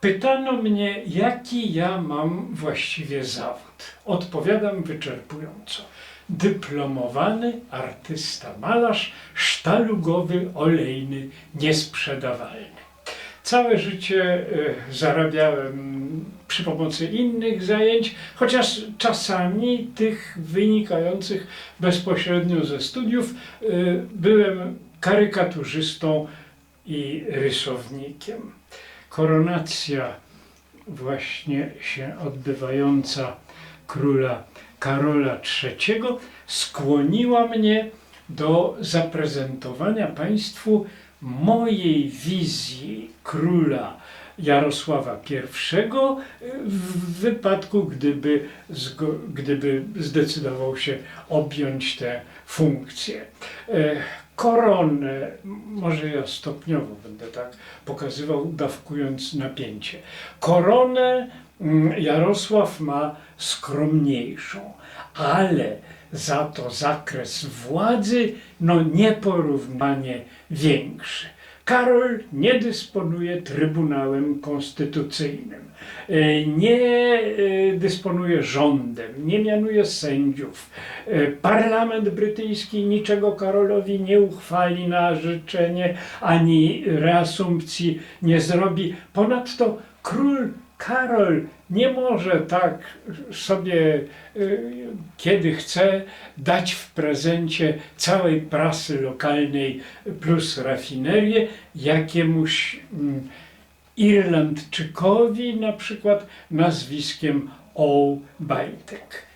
Pytano mnie, jaki ja mam właściwie zawód. Odpowiadam wyczerpująco. Dyplomowany artysta malarz, sztalugowy, olejny, niesprzedawalny. Całe życie e, zarabiałem przy pomocy innych zajęć, chociaż czasami tych wynikających bezpośrednio ze studiów e, byłem karykaturzystą i rysownikiem. Koronacja właśnie się odbywająca króla Karola III skłoniła mnie do zaprezentowania Państwu mojej wizji króla Jarosława I w wypadku, gdyby, gdyby zdecydował się objąć tę funkcję. Koronę, może ja stopniowo będę tak pokazywał, dawkując napięcie. Koronę mm, Jarosław ma skromniejszą, ale za to zakres władzy no nieporównanie większy. Karol nie dysponuje Trybunałem Konstytucyjnym, e, nie e, dysponuje rządem, nie mianuje sędziów. E, Parlament brytyjski niczego Karolowi nie uchwali na życzenie, ani reasumpcji nie zrobi. Ponadto król Karol nie może tak sobie, y, kiedy chce, dać w prezencie całej prasy lokalnej plus rafinerię jakiemuś mm, Irlandczykowi, na przykład nazwiskiem O'Bajtek.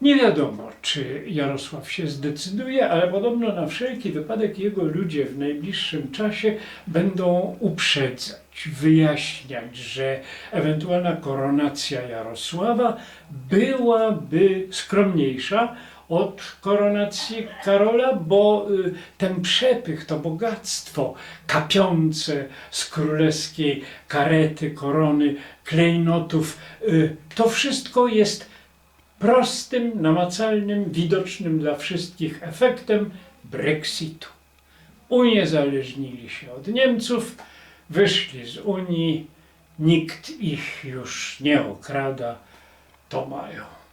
Nie wiadomo, czy Jarosław się zdecyduje, ale podobno na wszelki wypadek jego ludzie w najbliższym czasie będą uprzedzać, wyjaśniać, że ewentualna koronacja Jarosława byłaby skromniejsza od koronacji Karola, bo y, ten przepych, to bogactwo kapiące z królewskiej karety, korony, klejnotów, y, to wszystko jest prostym, namacalnym, widocznym dla wszystkich efektem Brexitu. Uniezależnili się od Niemców, wyszli z Unii, nikt ich już nie okrada, to mają.